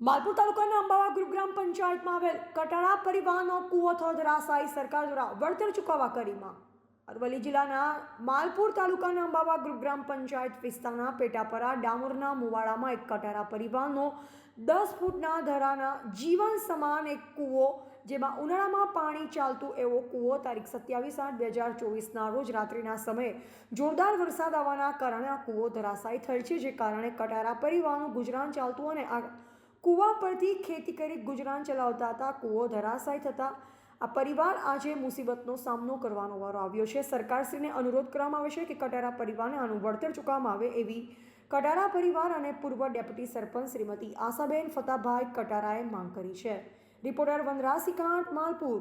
માલપુર તાલુકાના અંબાવા ગુરુગ્રામ પંચાયતમાં આવેલ કટાળા પરિવારનો કૂવો થયો ધરાશાયી સરકાર દ્વારા વળતર ચૂકવવા કરીમાં અરવલ્લી જિલ્લાના માલપુર તાલુકાના અંબાવા ગુરુગ્રામ પંચાયત વિસ્તારના પેટાપરા ડામોરના મુવાડામાં એક કટારા પરિવારનો દસ ફૂટના ધરાના જીવન સમાન એક કૂવો, જેમાં ઉનાળામાં પાણી ચાલતું એવો કૂવો તારીખ સત્યાવીસ આઠ બે હજાર ચોવીસના રોજ રાત્રિના સમયે જોરદાર વરસાદ આવવાના કારણે આ કૂવો ધરાશાયી થયેલ છે, જે કારણે કટારા પરિવારનું ગુજરાન ચાલતું અને આ કૂવા પરથી ખેતી કરી ગુજરાન ચલાવતા હતા. કૂવો ધરાશાય થતા. આ પરિવાર આજે મુસીબતનો સામનો કરવાનો વારો આવ્યો છે. સરકારશ્રીને અનુરોધ કરવામાં આવે છે કે કટારા પરિવારને આનું વળતર ચૂકવવામાં આવે એવી કટારા પરિવાર અને પૂર્વ ડેપ્યુટી સરપંચ શ્રીમતી આશાબેન ફતાભાઈ કટારાએ માંગ કરી છે. રિપોર્ટર વનરાસિકાંત માલપુર.